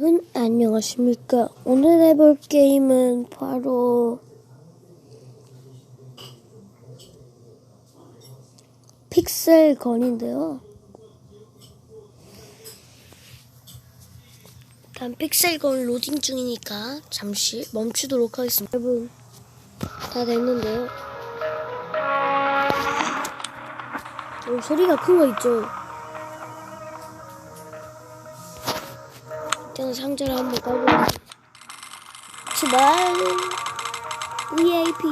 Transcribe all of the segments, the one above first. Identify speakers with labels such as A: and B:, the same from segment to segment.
A: 여러분 안녕하십니까? 오늘 해볼 게임은 바로 픽셀건인데요. 일단 픽셀건 로딩 중이니까 잠시 멈추도록 하겠습니다. 여러분 다 됐는데요. 어, 소리가 큰 거 있죠 일단 상자를 한번 까보겠습니다. 출발! VIP!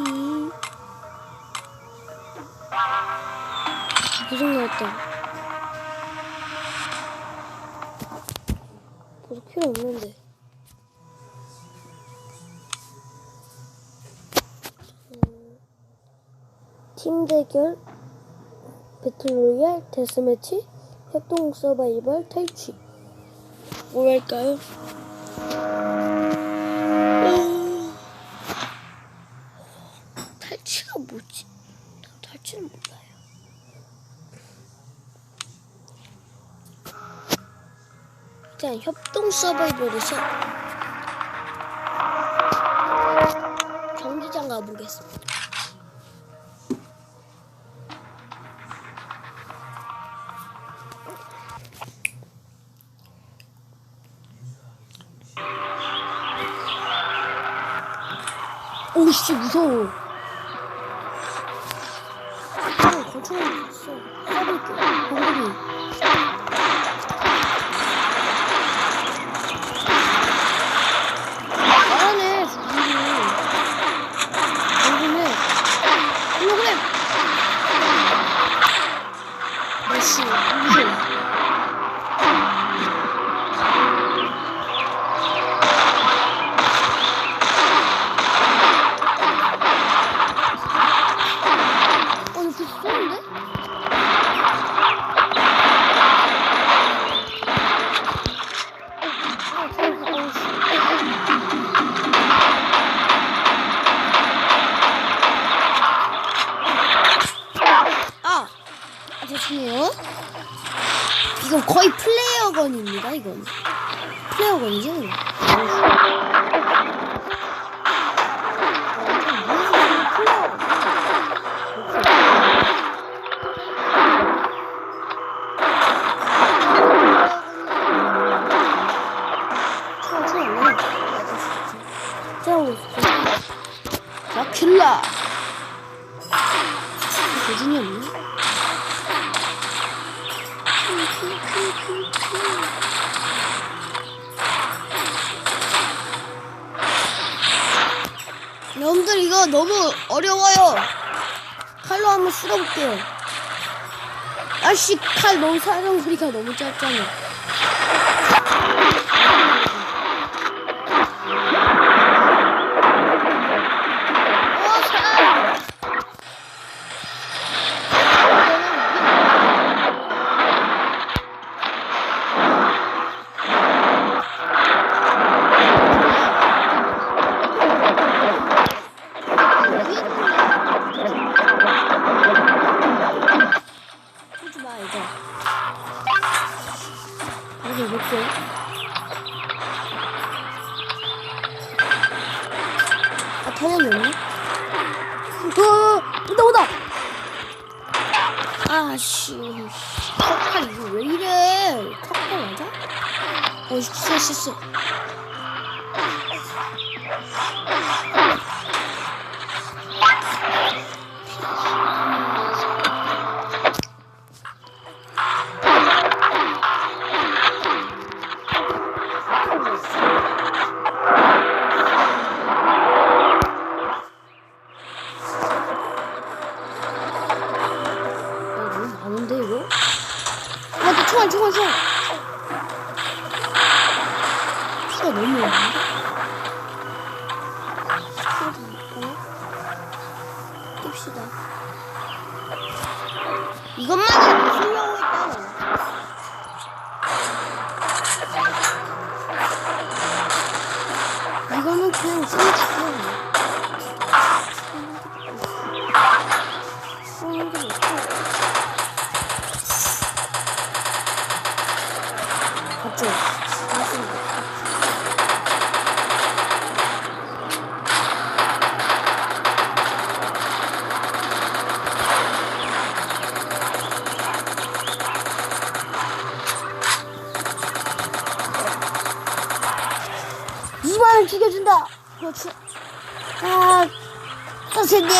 A: 보석 나왔다. 보석 필요 없는데. 음, 팀 대결, 배틀로얄, 데스매치, 협동 서바이벌, 탈취. 뭐 할까요? 음, 탈취가 뭐지? 난 탈취는 몰라요. 일단 협동 서바이벌에서 경기장 가보겠습니다. 오씨 무서워. 칼 너무 사용 소리가 너무 짧잖아. 죽여준다. 그렇지. 아 선생님.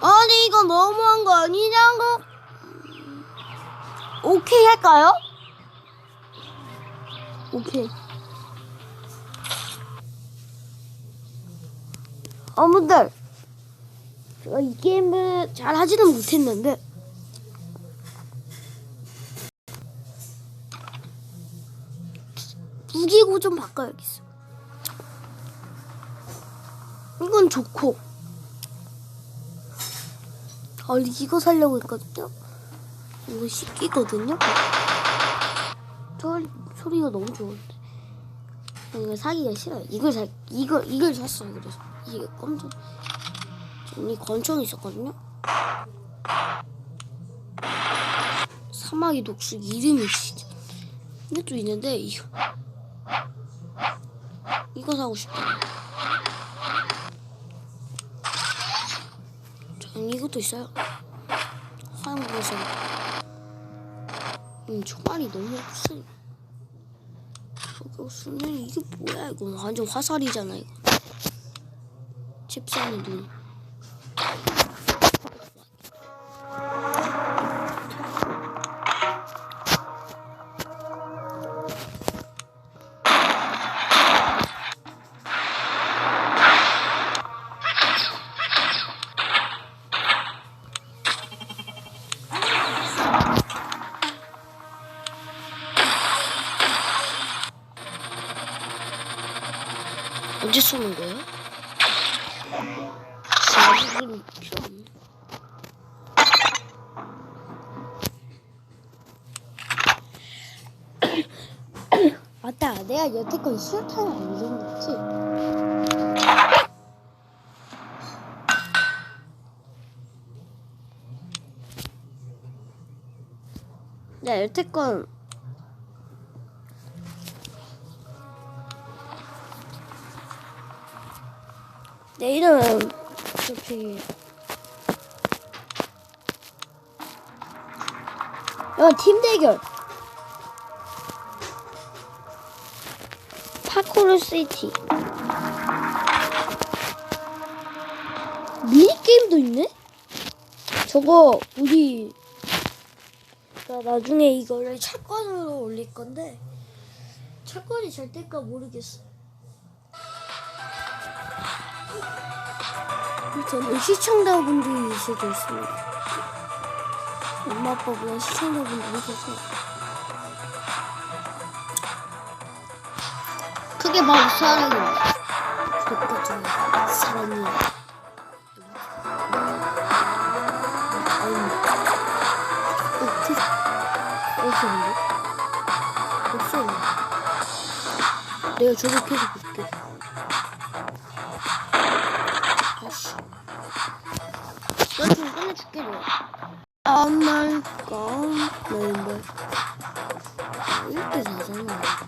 A: 아니 이거 너무한 거 아니냐고 오케이 할까요? 오케이. 어머들 제가 이 게임을 잘 하지는 못했는데 좀 바꿔야겠어. 이건 좋고. 아 이거 살려고 했거든요? 이거 시키거든요? 저 소리가 너무 좋은데. 이거 사기가 싫어요. 이걸 사 이걸 이걸 샀어요 그래서. 이게 깜짝 이 권총이 있었거든요. 사마귀 독수 이름이 진짜. 이것도 있는데 이거 이거 사고 싶다. 전 이것도 있어요. 한국에서 음, 총알이 너무. 저거 없으면 이게 뭐야 이거 완전 화살이잖아 이거. 칩산이 눈. 언제 쏘는 거예요? 맞다, 내가 여태껏 수류탄을 안 줬지. 내가 여태껏 내일은 어차피 이건 팀 대결 파코르 시티 미니 게임도 있네? 저거 우리 나 나중에 이거를 채권으로 올릴 건데 채권이 잘 될까 모르겠어. 저는 시청자분들이 있을 수도 있습니다. 엄마 아빠보다 시청자분들이 있어서 그게 바로 사랑이야. 그것까지 사랑이야. 아니, 어떻게 없었는데? 없었는데? 내가 저렇게 해서 볼게. 아씨. 너좀 끝내줄게, 너. Oh my god. 멤버. 이렇게 되잖아.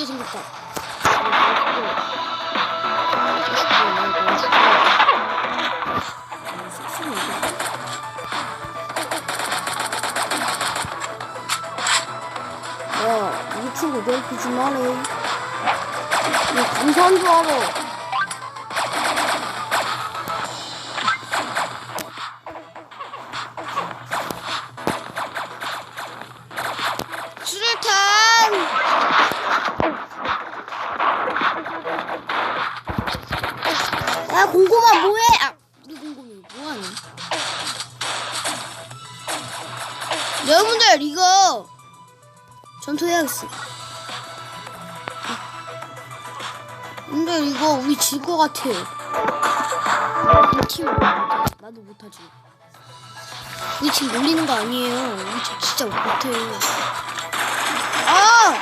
A: 아, 미치게 생겼다 야, 이 친구 괴롭히지 마래. 너 감사한 줄 알아. 여러분 전투해야겠어. 근데 이거 우리 질 것 같아. 우리 팀 나도 못하지. 우리 팀 놀리는 거 아니에요. 우리 팀 진짜 못해. 아!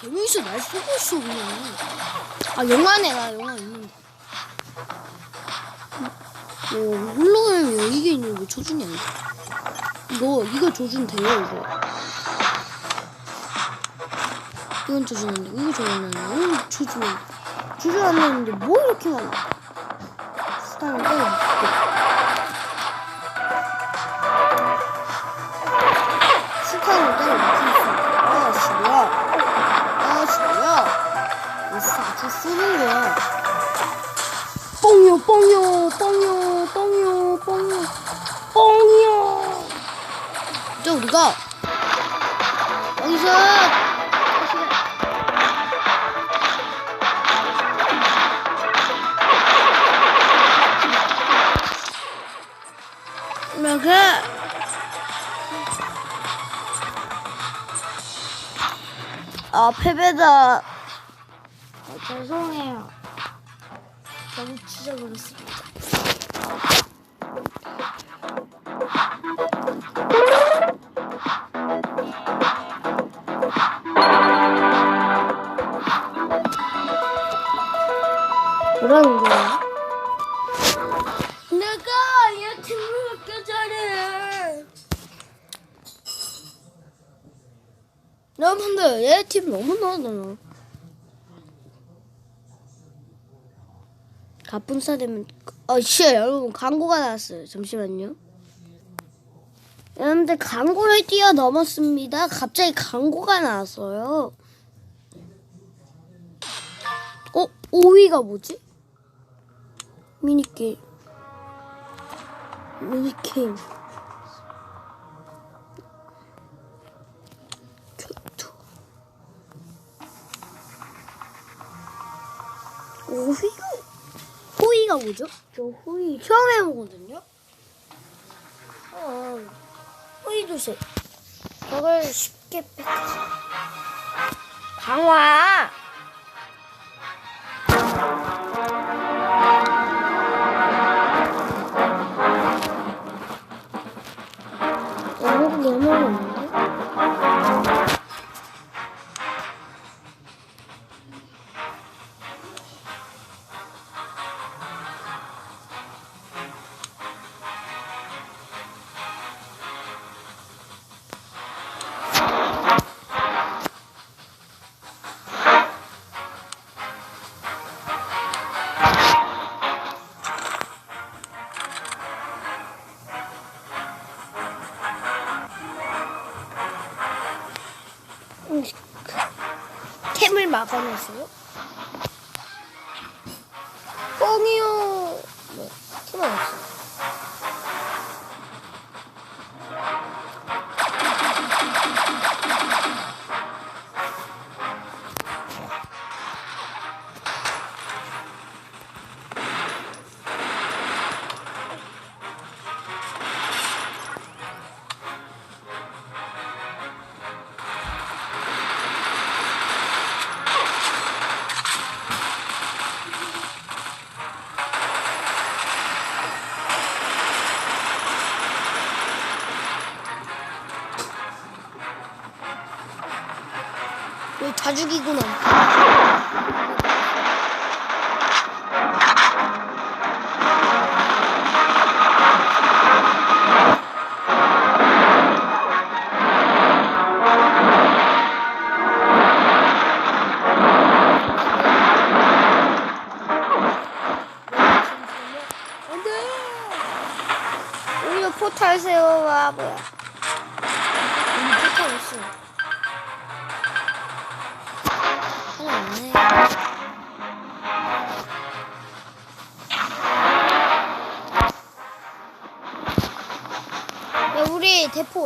A: 재밌어 날 쏘고 있어 그냥. 아 영화네 나 영화 있는데. 어, 홀로그램이 여기에 있는 거 조준이 아니야. 이거 이거 조준 돼요 이거. 이건 조준 안 돼. 이거 조준 안 돼. 이거 조준 안 돼. 조준 안 되는데 뭐 이렇게 많아? 빼고 스타일을 따로 못했어. 아씨 뭐야? 아씨 뭐야? 아씨 아주 쓰는 거야. 뻥요 뻥요 뻥요 뻥요 뻥요 뻥이요. 저 우리가 여기서 아 패배다. 아, 죄송해요. 너무 찢어버렸습 팀 너무 나잖아. 가뿐싸 되면 어씨 여러분 광고가 나왔어요. 잠시만요. 여러분들 광고를 뛰어넘었습니다. 갑자기 광고가 나왔어요. 어? 5위가 뭐지? 미니게임 미니게임 오휘가 호이가 뭐죠? 저 호이 처음 해보거든요. 어, 호이 도시 저걸 쉽게 뺏지 강화 템을 막아내세요? 뻥이요. 네, 템은 없어. 여기 다 죽이구나. 포탈 세워봐 뭐야?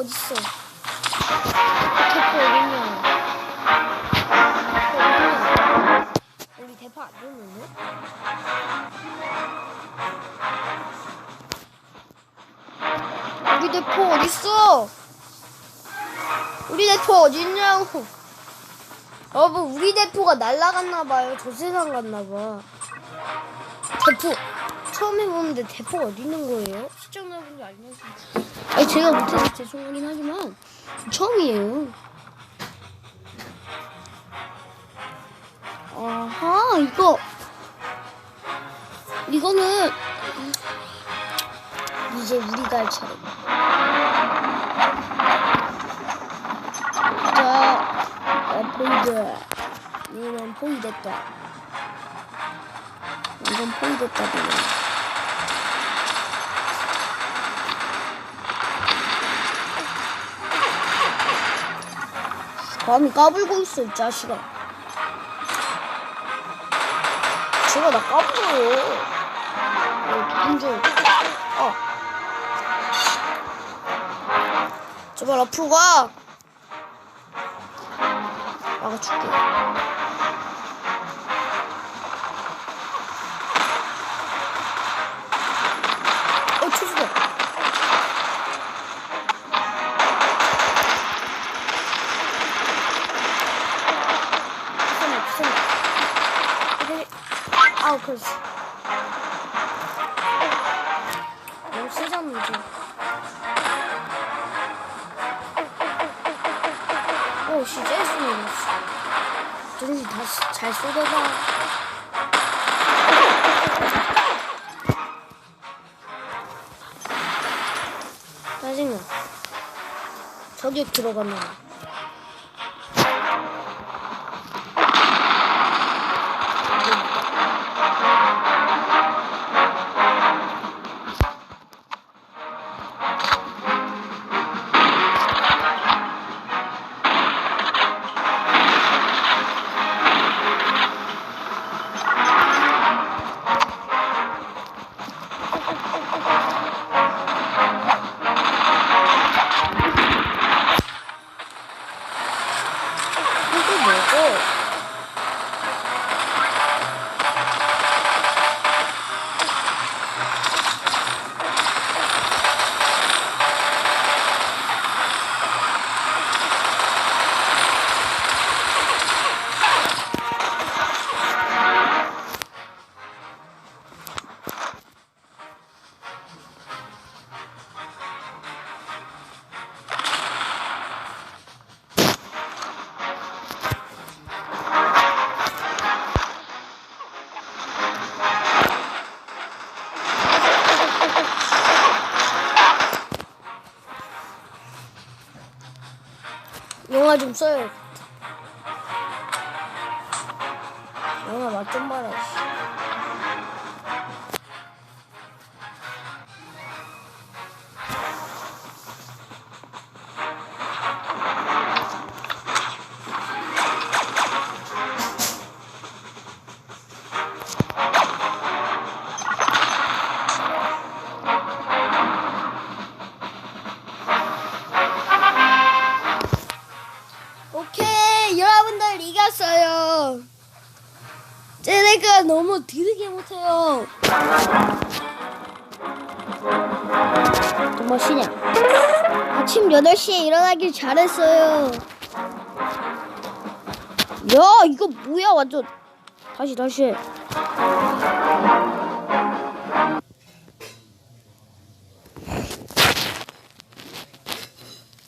A: 어딨어? 대포 어딨냐? 대포 어딨냐? 우리 대포 안 줬는데? 우리 대포 어딨어? 우리 대포 어디 있냐고. 여러분 우리 대포가 날라갔나 봐요. 저 세상 갔나 봐. 대포 처음에 보는데 대포가 어디 있는 거예요? 시청자분들 알려주세요. 아니 제가 못해서 죄송하긴 하지만 처음이에요. 아하 이거 이거는 이제 우리가 할 차례. 자, 어, 포이드. 이건 포이 됐다. 이건 포이 됐다. 이거. 감히 까불고 있어, 이 자식아. 제가 나 까불어요. 줄. 어. 제발 앞으로 가. 막아줄게. 아우, 그렇지. 너무 세잖아, 이제. 오, 씨, 재수네, 씨. 정신 다시 잘 쏟아봐. 짜증나. 저기 들어가면. 영 너무 드르게 못해요. 정말 쉬냐? 아침 8시에 일어나길 잘했어요. 야 이거 뭐야 완전 다시 다시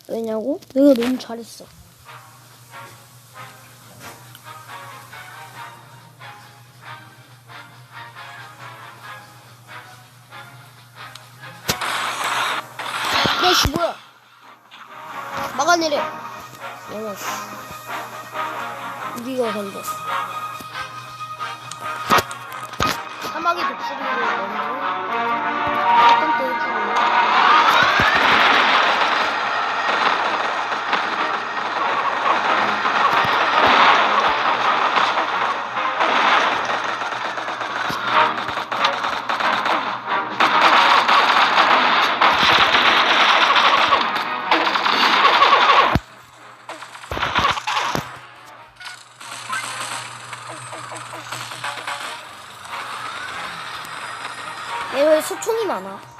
A: 왜냐고? 내가 너무 잘했어. 야씨 뭐야? 막아내래. 씨. 우리가 간다. 사막의 독수리를 먼저 어떤 때 해주고. 얘 왜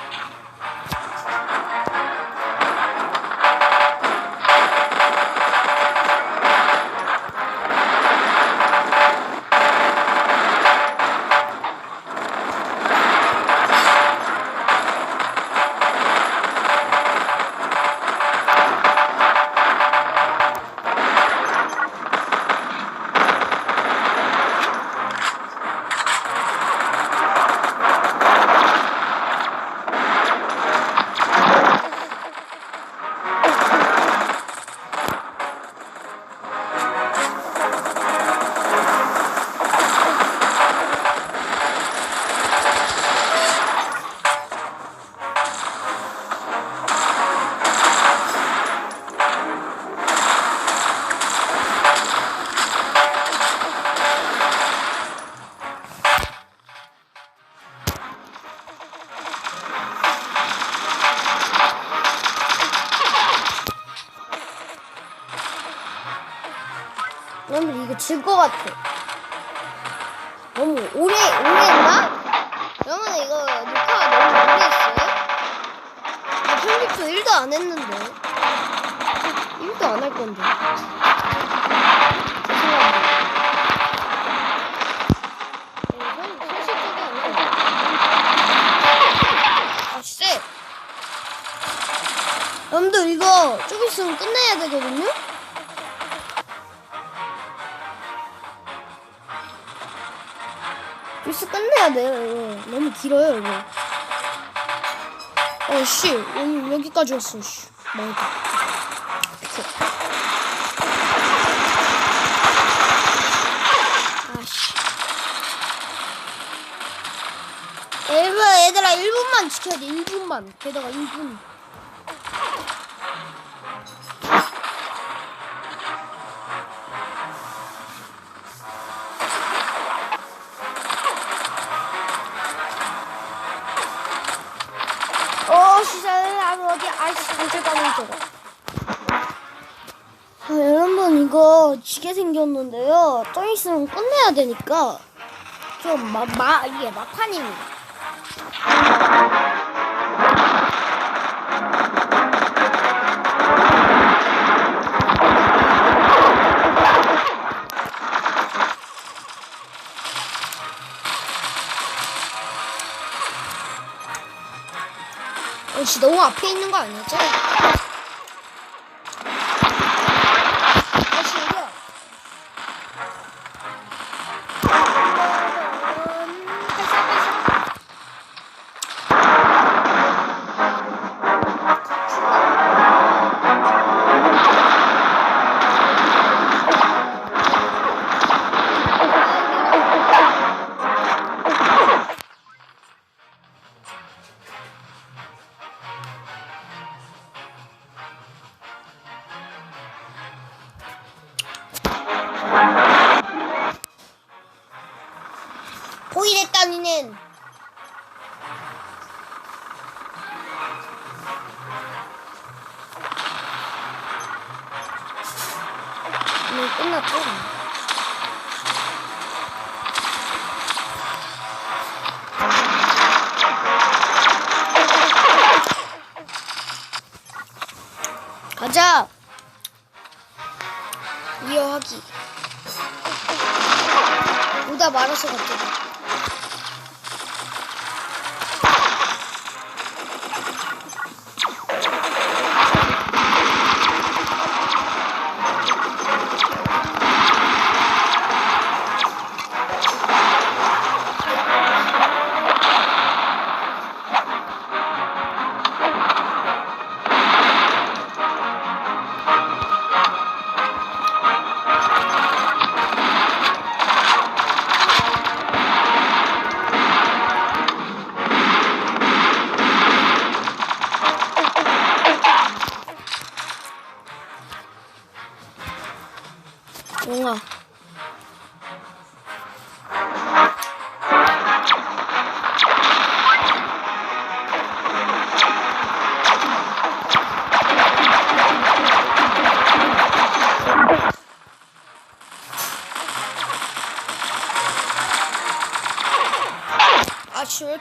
A: 질 것 같아. 너무 오래 오래 했나? 여러분 이거 녹화가 너무 오래 했어요? 나 편집도 1도 안 했는데 1도 안 할 건데 죄송합니다. 아 쎄. 여러분들 이거 좀 있으면 끝내야 되거든요? 끝내야 돼요, 이거. 너무 길어요, 이거. 어, 씨. 여기, 여기까지 왔어, 씨. 망했다. 아, 씨. 얘들아, 얘들아, 1분만 지켜야 돼, 1분만. 게다가 1분. 생겼는데요. 좀 있으면 끝내야 되니까. 좀, 마, 마, 이게 막판입니다. 어, 씨, 너무 앞에 있는 거 아니었죠? 끝났죠?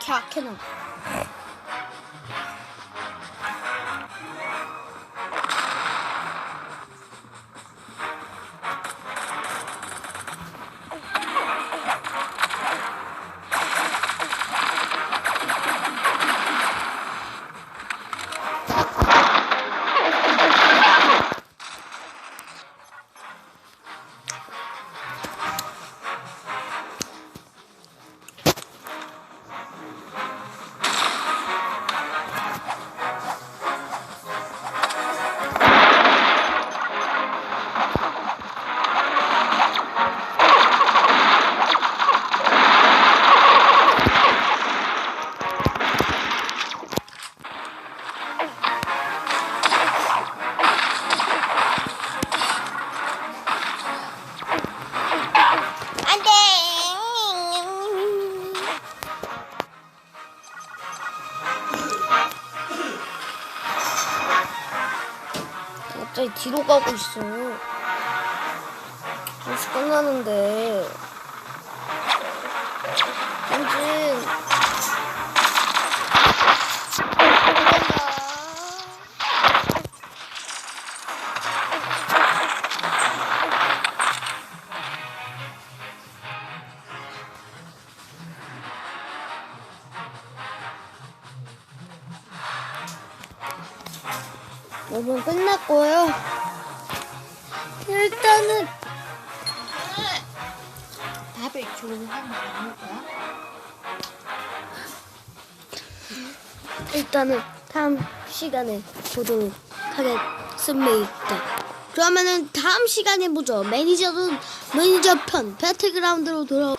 A: 아, 씨, 뒤로 가고 있어. 벌써 끝나는데. 엔진. 시간에 보도록 하겠습니다. 그러면은 다음 시간에 보죠. 매니저는 매니저 편 배틀그라운드로 돌아. 안녕.